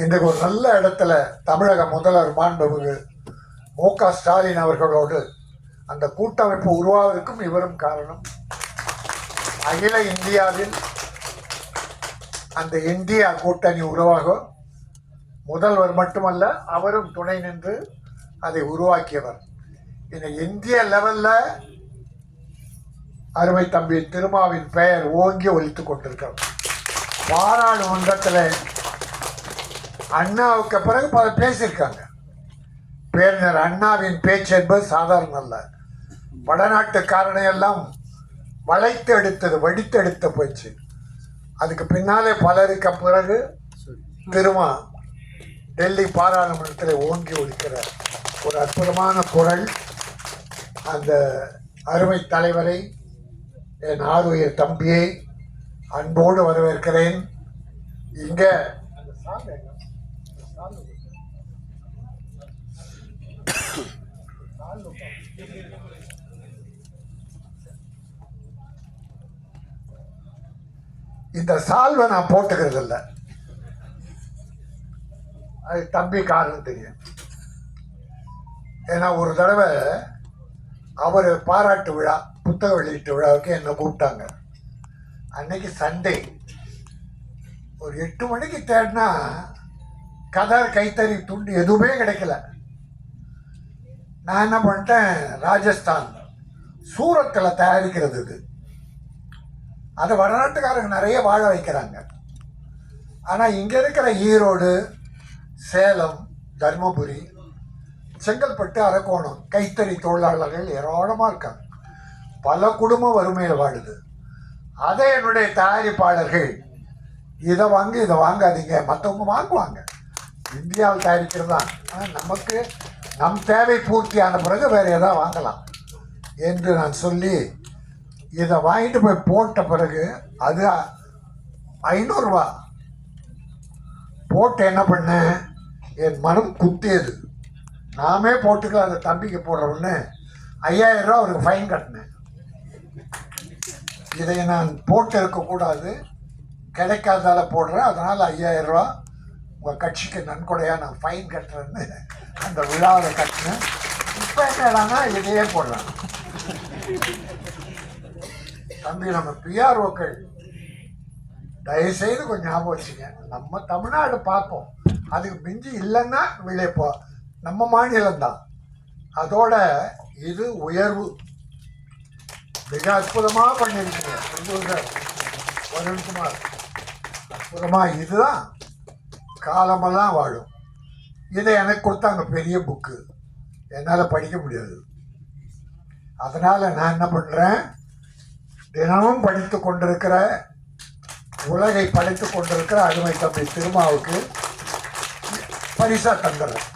இன்றைக்கு ஒரு நல்ல இடத்துல தமிழக முதல்வர் மாண்புமிகு மு க ஸ்டாலின் அவர்களோடு அந்த கூட்டமைப்பு உருவாவதற்கும் இவரும் காரணம். அகில இந்தியாவில் அந்த இந்தியா கூட்டணி உருவாகும் முதல்வர் மட்டுமல்ல அவரும் துணை நின்று அதை உருவாக்கியவர். இந்த இந்திய லெவலில் அருமை தம்பி திருமாவின் பெயர் ஓங்கி ஒழித்து கொண்டிருக்கிறார் பாராளுமன்றத்தில் அண்ணாவுக்கு பிறகு பல பேசியிருக்காங்க. பேரிஞர் அண்ணாவின் பேச்சு என்பது சாதாரண அல்ல. வடநாட்டுக்காரனையெல்லாம் வளைத்து எடுத்தது வடித்து எடுத்த போச்சு. அதுக்கு பின்னாலே பலருக்கு பிறகு திருமா டெல்லி பாராளுமன்றத்தில் ஓங்கி ஒழிக்கிற ஒரு அற்புதமான குரல். அந்த அருமை தலைவரை என் ஆறுயிர் தம்பியை அன்போடு வரவேற்கிறேன். இங்கே இந்த சால்வை நான் போட்டுக்கிறது இல்லை அது தம்பி காரணம் தெரியும். ஏன்னா ஒரு தடவை அவர் பாராட்டு விழா புத்தக வெளியீட்டு விழாவுக்கு என்னை கூப்பிட்டாங்க. அன்னைக்கு சண்டே ஒரு எட்டு மணிக்கு தேடினா கதை கைத்தறி துண்டு எதுவுமே கிடைக்கல. நான் என்ன பண்ணிட்டேன் ராஜஸ்தான் சூரத்தில் தயாரிக்கிறது இது. அதை வடநாட்டுக்காரங்க நிறைய வாழ வைக்கிறாங்க. ஆனால் இங்கே இருக்கிற ஈரோடு சேலம் தர்மபுரி செங்கல்பட்டு அரக்கோணம் கைத்தறி தொழிலாளர்கள் ஏராளமாக இருக்காங்க. பல குடும்பம் வறுமையில் வாழுது. அதை என்னுடைய தயாரிப்பாளர்கள் இதை வாங்கி இதை வாங்காதீங்க. மற்றவங்க வாங்குவாங்க. இந்தியாவில் தயாரிக்கிறது தான். ஆனால் நமக்கு நம் தேவை பூர்த்தியான பிறகு வேறு எதாவது வாங்கலாம் என்று நான் சொல்லி இதை வாங்கிட்டு போய் போட்ட பிறகு அது ஐநூறுரூவா போட்டு என்ன பண்ணேன் என் மனம் குத்தியது. நாமே போட்டுக்கலாம் அந்த தம்பிக்கு போடுறோன்னு ஐயாயிரம் ரூபா அவருக்கு ஃபைன் கட்டினேன். இதை நான் போட்டு இருக்கக்கூடாது கிடைக்காதால போடுறேன். அதனால் ஐயாயிரம் ரூபா உங்கள் கட்சிக்கு நன்கொடையாக நான் ஃபைன் கட்டுறேன்னு அந்த விழாவில் கட்டினேன். இப்போ என்னடான்னா இதையே போடுறேன் தம்பி நம்ம பிஆர்ஓக்கள் தயவுசெய்து கொஞ்சம் ஞாபகம் வச்சுங்க. நம்ம தமிழ்நாடு பார்ப்போம். அதுக்கு மிஞ்சி இல்லைன்னா வெளியே போ. நம்ம மாநிலம்தான் அதோட இது உயர்வு. மிக அற்புதமாக பண்ணியிருக்கீங்க. வருண்குமார். அற்புதமாக இதுதான். காலமெல்லாம் வாழும். இதை எனக்கு கொடுத்தாங்க பெரிய புக்கு என்னால் படிக்க முடியாது. அதனால் நான் என்ன பண்ணுறேன் தினமும் படித்து கொண்டிருக்கிற உலகை படித்து கொண்டிருக்கிற அருமை தம்பி திருமாவுக்கு பரிசா தந்துடுறேன்.